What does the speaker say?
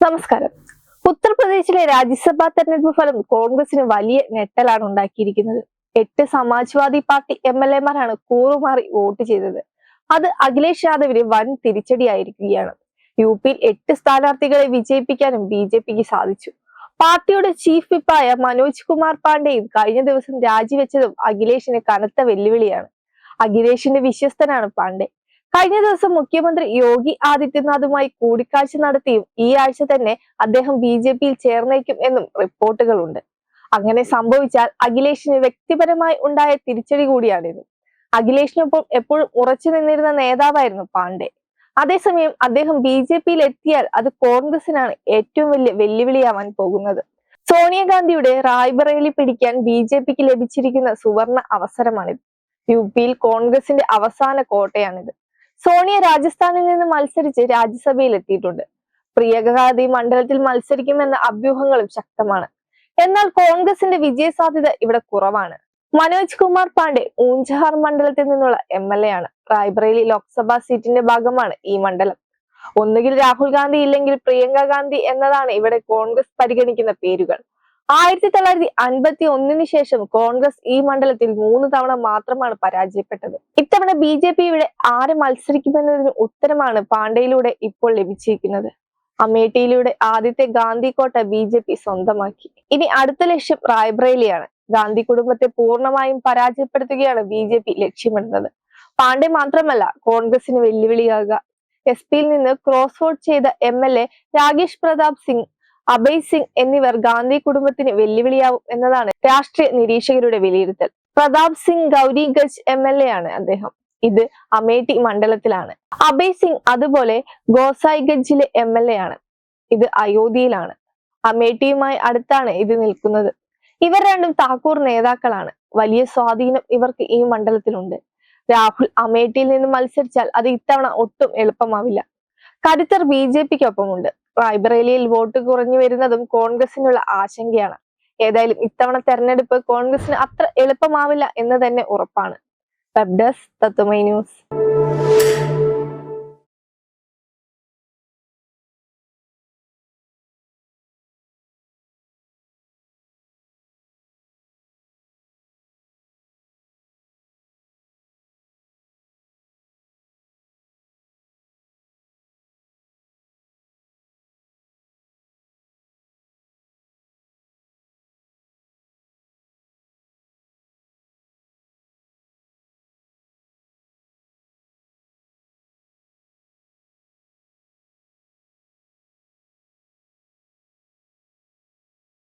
നമസ്കാരം. ഉത്തർപ്രദേശിലെ രാജ്യസഭാ തെരഞ്ഞെടുപ്പ് ഫലം കോൺഗ്രസിന് വലിയ ഞെട്ടലാണ് ഉണ്ടാക്കിയിരിക്കുന്നത്. എട്ട് സമാജ്വാദി പാർട്ടി എം എൽ എമാരാണ് കൂറുമാറി വോട്ട് ചെയ്തത്. അത് അഖിലേഷ് യാദവിന് വൻ തിരിച്ചടിയായിരിക്കുകയാണ്. യു പിയിൽ എട്ട് സ്ഥാനാർത്ഥികളെ വിജയിപ്പിക്കാനും ബി ജെ പിക്ക് സാധിച്ചു. പാർട്ടിയുടെ ചീഫ് വിപ്പായ മനോജ് കുമാർ പാണ്ഡെയും കഴിഞ്ഞ ദിവസം രാജിവെച്ചതും അഖിലേഷിന് കനത്ത വെല്ലുവിളിയാണ്. അഖിലേഷിന്റെ വിശ്വസ്തനാണ് പാണ്ഡെ. കഴിഞ്ഞ ദിവസം മുഖ്യമന്ത്രി യോഗി ആദിത്യനാഥുമായി കൂടിക്കാഴ്ച നടത്തിയും ഈ ആഴ്ച തന്നെ അദ്ദേഹം ബി ജെ പിയിൽ ചേർന്നേക്കും എന്നും റിപ്പോർട്ടുകളുണ്ട്. അങ്ങനെ സംഭവിച്ചാൽ അഖിലേഷിന് വ്യക്തിപരമായി ഉണ്ടായ തിരിച്ചടി കൂടിയാണിത്. അഖിലേഷിനൊപ്പം എപ്പോഴും ഉറച്ചു നിന്നിരുന്ന നേതാവായിരുന്നു പാണ്ഡെ. അതേസമയം അദ്ദേഹം ബി ജെ പിയിൽ എത്തിയാൽ അത് കോൺഗ്രസിനാണ് ഏറ്റവും വലിയ വെല്ലുവിളിയാവാൻ പോകുന്നത്. സോണിയാഗാന്ധിയുടെ റായ്ബറേലി പിടിക്കാൻ ബി ജെ പിക്ക് ലഭിച്ചിരിക്കുന്ന സുവർണ അവസരമാണിത്. യു പിയിൽ കോൺഗ്രസിന്റെ അവസാന കോട്ടയാണിത്. സോണിയ രാജസ്ഥാനിൽ നിന്ന് മത്സരിച്ച് രാജ്യസഭയിൽ എത്തിയിട്ടുണ്ട്. പ്രിയകാന്തി മണ്ഡലത്തിൽ മത്സരിക്കുമെന്ന അഭ്യൂഹങ്ങളും ശക്തമാണ്. എന്നാൽ കോൺഗ്രസിന്റെ വിജയ സാധ്യത ഇവിടെ കുറവാണ്. മനോജ് കുമാർ പാണ്ഡെ ഊഞ്ചഹാർ മണ്ഡലത്തിൽ നിന്നുള്ള എം എൽ എ ആണ്. റായ്ബ്രേലി ലോക്സഭാ സീറ്റിന്റെ ഭാഗമാണ് ഈ മണ്ഡലം. ഒന്നുകിൽ രാഹുൽ ഗാന്ധി ഇല്ലെങ്കിൽ പ്രിയങ്ക ഗാന്ധി എന്നതാണ് ഇവിടെ കോൺഗ്രസ് പരിഗണിക്കുന്ന പേരുകൾ. ആയിരത്തി തൊള്ളായിരത്തി അൻപത്തി ഒന്നിന് ശേഷം കോൺഗ്രസ് ഈ മണ്ഡലത്തിൽ മൂന്ന് തവണ മാത്രമാണ് പരാജയപ്പെട്ടത്. ഇത്തവണ ബി ജെ പി ഇവിടെ ആര് മത്സരിക്കുമെന്നതിന് ഉത്തരമാണ് പാണ്ഡയിലൂടെ ഇപ്പോൾ ലഭിച്ചിരിക്കുന്നത്. അമേഠിയിലൂടെ ആദ്യത്തെ ഗാന്ധി കോട്ട ബി ജെ പി സ്വന്തമാക്കി. ഇനി അടുത്ത ലക്ഷ്യം റായ്ബ്രേലിയാണ് ഗാന്ധി കുടുംബത്തെ പൂർണമായും പരാജയപ്പെടുത്തുകയാണ് ബി ജെ പി ലക്ഷ്യമിടുന്നത്. പാണ്ഡെ മാത്രമല്ല കോൺഗ്രസിന് വെല്ലുവിളിയാകുക. എസ് പിയിൽ നിന്ന് ക്രോസ് വോട്ട് ചെയ്ത M L A Rakesh Pratap Singh Abhay Singh എന്നിവർ ഗാന്ധി കുടുംബത്തിന് വെല്ലുവിളിയാവും എന്നതാണ് രാഷ്ട്രീയ നിരീക്ഷകരുടെ വിലയിരുത്തൽ. Pratap Singh Gauriganj M L A ആണ് അദ്ദേഹം. ഇത് അമേഠി മണ്ഡലത്തിലാണ്. അഭയ് സിംഗ് അതുപോലെ ഗോസായിഗഞ്ചിലെ എം എൽ എ ആണ്. ഇത് അയോധ്യയിലാണ്. അമേഠിയുമായി അടുത്താണ് ഇത് നിൽക്കുന്നത്. ഇവർ രണ്ടും താക്കൂർ നേതാക്കളാണ്. വലിയ സ്വാധീനം ഇവർക്ക് ഈ മണ്ഡലത്തിലുണ്ട്. രാഹുൽ അമേഠിയിൽ നിന്ന് മത്സരിച്ചാൽ അത് ഇത്തവണ ഒട്ടും എളുപ്പമാവില്ല. കരുത്തർ ബി ജെ പിക്കൊപ്പമുണ്ട്. റായ്ബറേലിയിൽ വോട്ട് കുറഞ്ഞു വരുന്നതും കോൺഗ്രസിനുള്ള ആശങ്കയാണ്. ഏതായാലും ഇത്തവണ തെരഞ്ഞെടുപ്പ് കോൺഗ്രസിന് അത്ര എളുപ്പമാവില്ല എന്ന് തന്നെ ഉറപ്പാണ്. വെബ് തത്തുമൈ ന്യൂസ്.